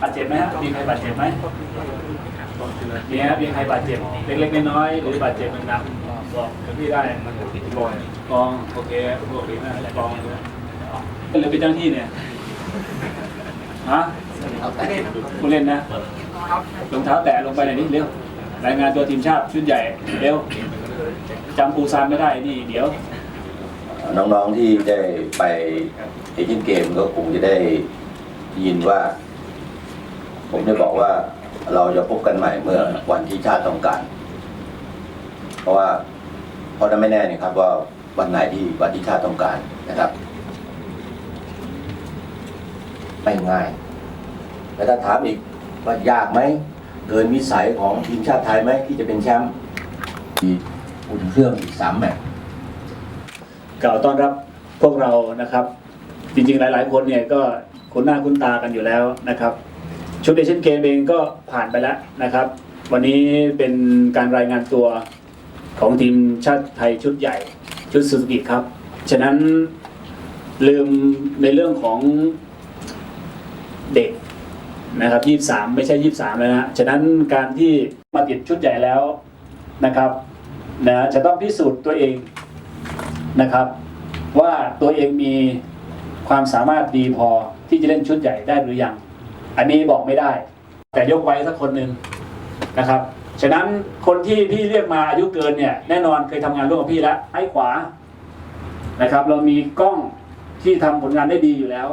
บาดเจ็บไหมฮะมีใครบาดเจ็บไหมมีฮะมีใครบาดเจ็บเล็กๆน้อยๆหรือบาดเจ็บหนักๆบอกกับพี่ได้กองโอเคปกตินะกองเลยหรือเป็นเจ้าหน้าที่เนี่ยฮะผู้เล่นนะรองเท้าแตะลงไปหนนิดเร็วรายงานตัวทีมชาติชุดใหญ่เร็วจำปูซานไม่ได้นี่เดี๋ยว น้องๆที่ได้ไปเอเชียนเกมก็คงจะได้ยินว่า ผมจะบอกว่าเราจะพบกันใหม่เมื่อวันที่ชาติต้องการ เพราะว่าเพราะนั้นไม่แน่นี่ครับว่าวันไหนที่วันที่ชาติต้องการนะครับ ไม่ง่ายแต่ถ้าถามอีกว่ายากไหมเกินวิสัยของทีมชาติไทยไหมที่จะเป็นแชมป์อุ่นเครื่องอีกสามแมตช์ กล่าวต้อนรับพวกเรานะครับ จริงๆ หลายๆ คนเนี่ยก็คุ้นหน้าคุ้นตากันอยู่แล้วนะครับ ชุดเอเชียนเกมเองก็ผ่านไปแล้วนะครับ วันนี้เป็นการรายงานตัวของทีมชาติไทยชุดใหญ่ชุดซูซูกิครับ ฉะนั้นลืมในเรื่องของเด็กนะครับ23 ไม่ใช่ 23 แล้วนะ ฉะนั้นการที่มาติดชุดใหญ่แล้วนะครับนะจะต้องพิสูจน์ตัวเอง นะครับ ว่าตัวเองมีความสามารถดีพอที่จะเล่นชุดใหญ่ได้หรือยัง อันนี้บอกไม่ได้ แต่ยกไว้สักคนหนึ่งนะครับ ฉะนั้นคนที่พี่เรียกมาอายุเกินเนี่ยแน่นอนเคยทำงานร่วมกับพี่แล้วให้ขวานะครับ เรามีกล้องที่ทำผลงานได้ดีอยู่แล้ว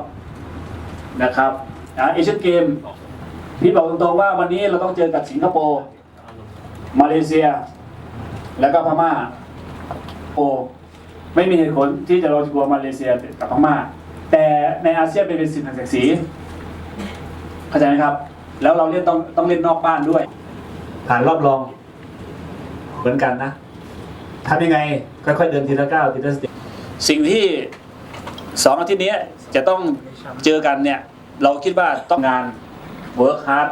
นะครับเอเชียนเกมพี่บอกตรงๆว่าวันนี้เราต้องเจอกับสิงคโปร์มาเลเซีย แล้วก็พม่าโอ ไม่มีเหตุผลที่จะเราจะกลัวมาเลเซียกับพม่าแต่ในอาเซียนเป็นเป็นสิ่งแห่งศักดิ์ศรีเข้าใจไหมครับ แล้วเราเล่นต้องต้องเล่นนอกบ้านด้วยผ่านรอบรองเหมือนกันนะทำยังไงค่อยๆเดินทีละก้าวทีละสเต็ปสิ่งที่สองอาทิตย์นี้จะต้องเจอกันเนี่ย เราคิดว่าต้องงาน work hard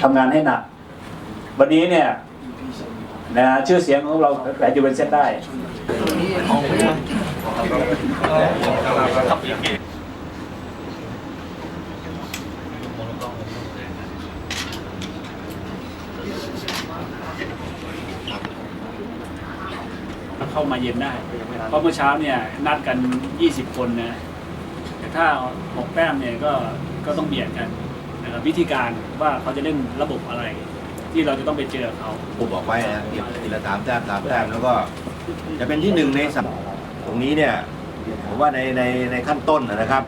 ทำงานให้หนัก วันนี้เนี่ยนะชื่อเสียงของเราแหลจะเป็นเซตได้ เข้ามาเย็นได้ เพราะเมื่อเช้าเนี่ยนัดกัน 20 คนนะแต่ถ้าหกแต้มเนี่ยก็ก็ต้องเบียดกันนะครับวิธีการว่าเขาจะเล่นระบบอะไร ที่เราจะต้องไปเจอเขาผมบอกไว้นะเก็บทีละสามแต้มสามแต้มแล้วก็ จะเป็นที่หนึ่งในสัปตรงนี้เนี่ยผมว่าในในในขั้นต้นนะครับ